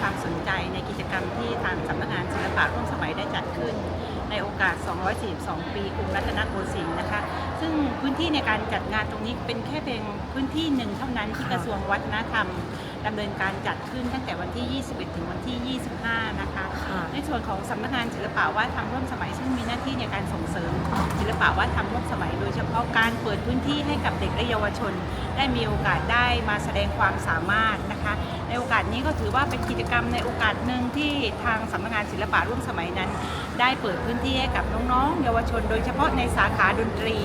ความสนใจในกิจกรรมที่ทางสำนักงานศิลปะร่วมสมัยได้จัดขึ้น ในโอกาส 242 ปีกรุงรัตนโกสินทร์นะคะ ซึ่งพื้นที่ในการจัดงานตรงนี้เป็นแค่เพียงพื้นที่หนึ่งเท่านั้นที่กระทรวงวัฒนธรรม ดำเนินการจัดขึ้นตั้งแต่วันที่ 21 ถึงวันที่ 25 นะคะ ค่ะในส่วนของสำนักงานศิลปะวัฒนธรรมร่วมสมัยซึ่งมีหน้าที่ในการส่งเสริม ศิลปะวัฒนธรรมร่วมสมัย โดยเฉพาะการเปิดพื้นที่ให้กับเด็กและเยาวชน ได้มีโอกาสได้มาแสดงความสามารถนะคะ ในโอกาสนี้ก็ถือว่าเป็นกิจกรรมในโอกาสหนึ่งที่ทางสำนักงานศิลปะร่วมสมัยนั้น ได้เปิดพื้นที่ให้กับน้องๆ เยาวชน โดยเฉพาะในสาขาดนตรี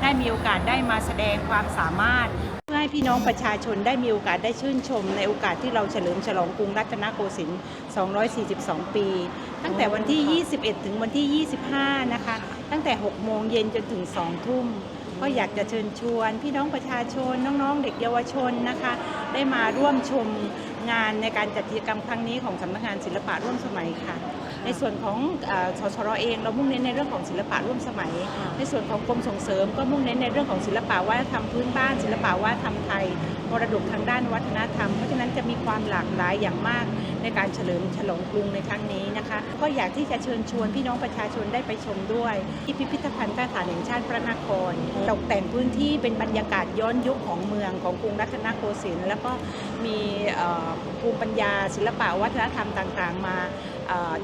ได้มีโอกาสได้มาแสดงความสามารถเพื่อให้พี่น้องประชาชนได้มีโอกาสได้ชื่นชม ในโอกาสที่เราเฉลิมฉลองกรุงรัตนโกสินทร์ 242 ปี ตั้งแต่วันที่ 21 ถึงวันที่ 25 นะคะ ตั้งแต่ 6 โมงเย็นจนถึง 2 ทุ่ม ก็อยากจะเชิญชวน พี่น้องประชาชน น้องๆ เด็กเยาวชนนะคะ ได้มาร่วมชมงานในการจัดกิจกรรมครั้งนี้ของสำนักงานศิลปะร่วมสมัยค่ะ ในส่วนของเออสชรเองเรามุ่งเน้นในเรื่องของศิลปะร่วมสมัย ในส่วนของกรมส่งเสริม ก็มุ่งเน้นในเรื่องของศิลปะวัฒนธรรมพื้นบ้าน ศิลปะวัฒนธรรมไทยมรดกทางด้านวัฒนธรรม เพราะฉะนั้นจะมีความหลากหลายอย่างมากในการเฉลิมฉลองกรุงในครั้งนี้นะคะ ก็อยากที่จะเชิญชวนพี่น้องประชาชนได้ไปชมด้วย ที่พิพิธภัณฑ์ทหารแห่งชาติพระนคร ตกแต่งพื้นที่เป็นบรรยากาศย้อนยุคของเมืองของกรุงรัตนโกสินทร์แล้วก็มีเอ่อภูมิปัญญาศิลปะวัฒนธรรมต่างๆ มาเอ่อ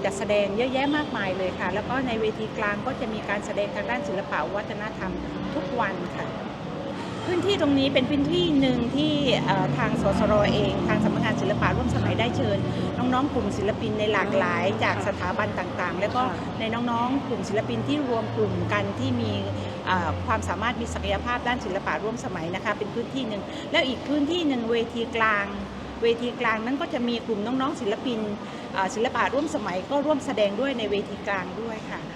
จัดแสดงเยอะแยะมากมายเลยค่ะ แล้วก็ในเวทีกลางก็จะมีการแสดงทางด้านศิลปะวัฒนธรรมทุกวันค่ะ พื้นที่ตรงนี้เป็นพื้นที่หนึ่งที่ทางสสรเองทางสำนักงานศิลปะร่วมสมัยได้เชิญ น้องๆกลุ่มศิลปินในหลากหลายจากสถาบันต่างๆ แล้วก็ในน้องๆกลุ่มศิลปินที่รวมกลุ่มกันที่มีความสามารถมีศักยภาพด้านศิลปะร่วมสมัยนะคะ เป็นพื้นที่หนึ่งแล้วอีกพื้นที่หนึ่งเวทีกลาง เวทีกลางนั้นก็จะมีกลุ่มน้องๆศิลปิน ศิลปะร่วมสมัยก็ร่วมแสดงด้วยในเวทีกลางด้วยค่ะ